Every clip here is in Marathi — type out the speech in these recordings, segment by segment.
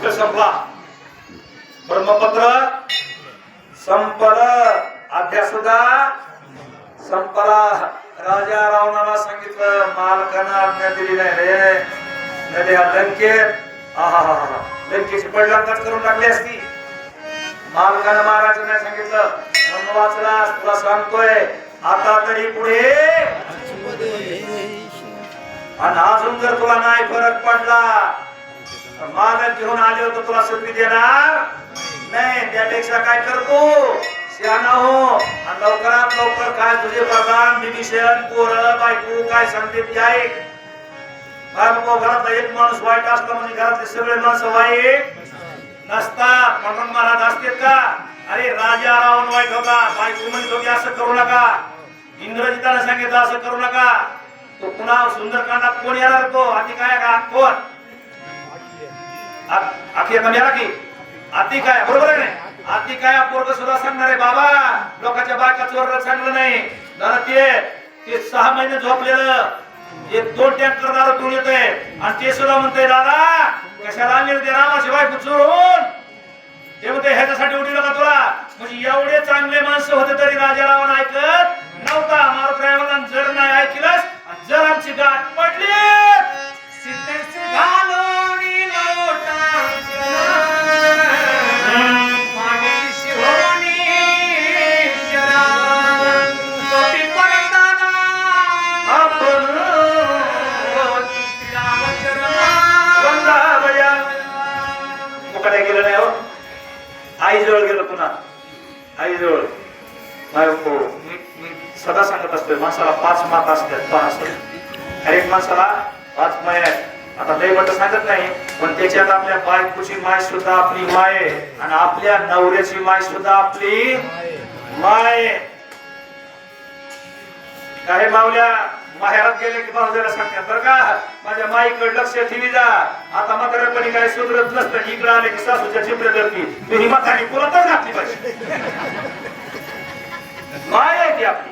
खेळ संपला. ब्रह्मपत्र संपलं अभ्यास सुद्धा संपला राजा रावणाला सांगितलं मालकानं आज्ञा दिली नाही रे. नदी हा लंकेत आहा लंकेची पडलांकाच करून टाकली असती. मालकानं महाराजांना सांगितलं म्हणून वाचलास तुला सांगतोय आता तरी पुढे आणि अजून जर तुला नाही फरक पडला तर मालक घेऊन आले होते तुला सुट्टी देणार नाही. त्यापेक्षा काय करतो? शहाणा हो आणि लवकरात लवकर काय तुझे प्रधान विभीषण पोर बायको काय सांगते ते ऐक. काय घरातला एक माणूस वाईट असला म्हणजे घरातले सगळे माणसं वाईट नसतात म्हणून महाराज असते का? अरे राजा रावण वाईट होता. बायको म्हणतो की असं करू नका. इंद्रजिताने सांगितलं असं करू नका. तो पुन्हा सुंदरकांडात कोण येणार तो? आधी काय का? कोण? आ- आखी आता मेला की? आती काय बरोबर आहे नाही? आती काय पोरग सुद्धा सांगणार आहे बाबा लोकांच्या बायका चोरला सांगलं नाही. दादा ते ते सहा महिने झोपलेलं. एक दोन टँकर दारू पिऊन येते आणि ते सुद्धा म्हणते दादा कशाला आणले ते रामाची बायको चोरून ते म्हणते ह्याच्यासाठी उठील का तुला? म्हणजे एवढे चांगले माणसं होते तरी राजा रावण ऐकत नव्हता. काय केलं नाही हो. आई जवळ गेलो पुन्हा. आई जवळ हो मी मी सदा सांगत असतोय माणसाला पाच मात असतात पाच अरे माणसाला पाच माय आहेत. आता लय म्हटलं सांगत नाही पण त्याच्यात आपल्या बायकोची माय सुद्धा आपली माय आहे. आणि आपल्या नवऱ्याची माय सुद्धा आपली माय काय मावल्या? माहेरात गेले की भाऊजाला सांगतात बरं का माझ्या माईकडे लक्ष ठेवी जा. आता म्हातारपणी काय सुधरत नसतं इकडे आले की सासूच्या चिपऱ्या धरती. मी ही म्हातारी पुलातच घातली पाहिजे. माय आहे ती आपली.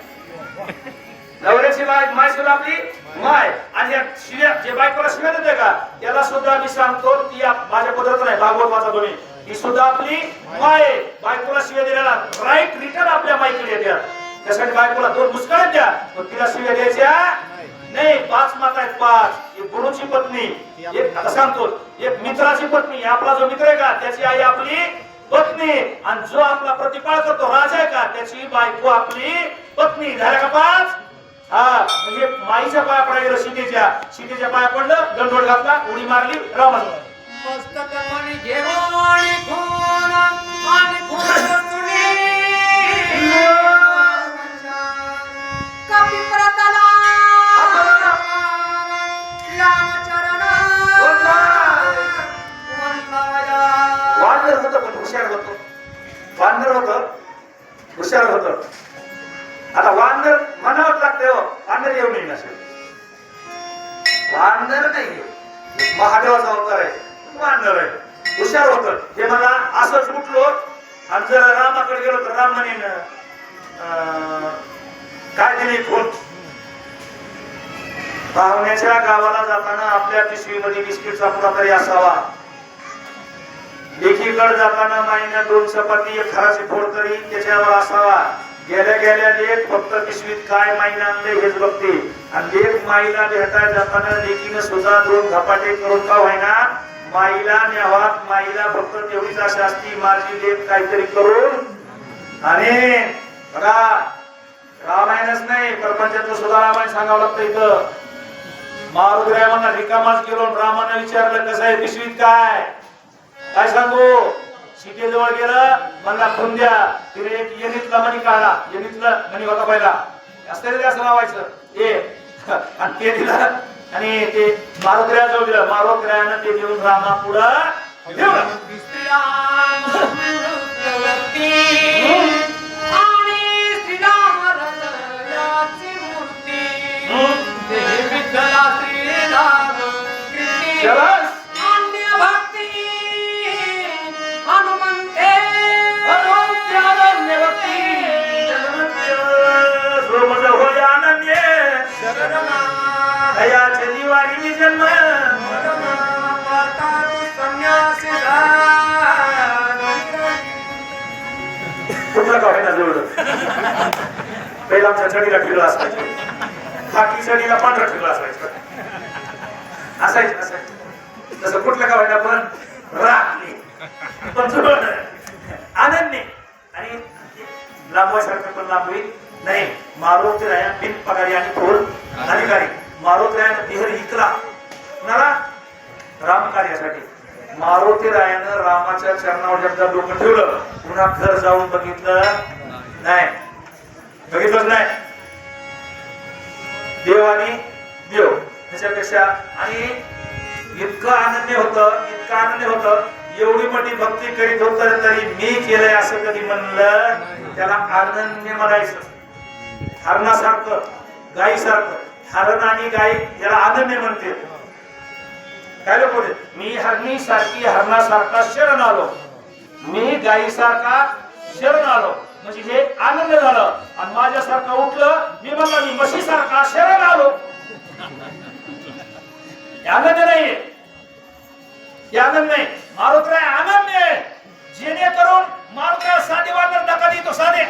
नवऱ्याची माय माय सुद्धा आपली माय. आणि या शिव्या जे बायकोला शिव्या देते का त्याला सुद्धा मी सांगतो ती माझ्या पद्धत नाही भागवत माझा तुम्ही. ही सुद्धा आपली माय बायकोला शिव्या दिलेला राईट रिटर्न आपल्या माईकडे येतात त्यासाठी बायकोला दोन मुस्कळ्या द्या. पण तिला शिव्या द्यायच्या नाही. पाच माता आहेत पाच. एक गुरुची पत्नी एक आता सांगतो एक मित्राची पत्नी. आपला जो मित्र आहे का त्याची आई आपली पत्नी. आणि जो आपला प्रतिपाळ करतो राजा आहे का त्याची बायको आपली पत्नी. झाल्या का पाच? हा. म्हणजे माईच्या पाया पडायला सीतेच्या सीतेच्या पाया पडलं गंडोड घातला उडी मारली रामाला होतं आता वानर म्हणावं लागते हो वानर येऊ नये नसेल वानर नाही महादेवाचा अवतार आहे वानर आहे. हुशार होतं. हे मला असंच उठलो आणि जर रामाकडे गेलो तर राम म्हणेन अं, काय दिली फोन पाहुण्याच्या गावाला जाताना आपल्या पिशवीमध्ये बिस्किटचा पुरा तरी असावा. एकीकडे जाताना माईनं दोन चपाती एक खराची फोड करी त्याच्यावर असावा गेल्या गेल्या लेख फक्त पिशवीत काय माईनं आणले हेच बघते. आणि लेख माईला भेटायला जाताना लेकीनं सुद्धा दोन झपाटे करून का व्हायना माईला न्यावात माईला फक्त तेवढीच आशा असती माझी लेख काहीतरी करून. आणि बघा रामायणच नाही प्रपंचातलं सुद्धा रामायण सांगावं लागतं इथं. मारुद्रायमांना रिकामाच गेलो रामानं विचारलं कसं आहे पिशवीत काय? काय सांगू? सीतेजवळ गेलं मला खून द्या. तिने एक येणीतला मणी काढला येणीतला मणी होता पहिला. असं तरी असं लावायचं. ते आणि ते दिलं. आणि ते मारुद्र्याजवळ दिलं. मारुद्र्यानं ते देऊन रामा पुढं ठेवलं. जन्म संन्यासी कुठलं का पहिला चढीला असायचं खाकी चढीला पांढरा ठिगळं असायचं असायचं असायचं. तसं कुठलं का पण राखली. पण जुळलं. आनंदने आणि लांबवासारखं पण लांब होईल. नाही मारुती राया बिन पगारी आणि थोर अधिकारी. मारोत रायानं बिहर इकला. कुणाला राम कार्यासाठी. मारुती रायानं रामाच्या चरणावर एकदा डोकं ठेवलं. पुन्हा घर जाऊन बघितलं नाही. बघितलंच नाही. देव आणि देव. त्याच्यापेक्षा आणि इतकं आनंद होत इतकं आनंद होत. एवढी मोठी भक्ती करीत होत तरी मी केलंय असं कधी म्हणलं त्याला आनंद म्हणायचं. हरणासारखं गायीसारखं हरण आणि गाई याला आनंद म्हणते काय लोक मी हरणी सारखी हरणासारखा शरण आलो. मी गायीसारखा शरण आलो. म्हणजे हे आनंद झालं. आणि माझ्यासारखं उठलं मी म्हणलं मी म्हशीसारखा शरण आलो. आनंद नाहीये आनंद नाही. मारुतराय आनंद आहे. जेणेकरून मारुतराय साधे वाजणार नका देतो साधे.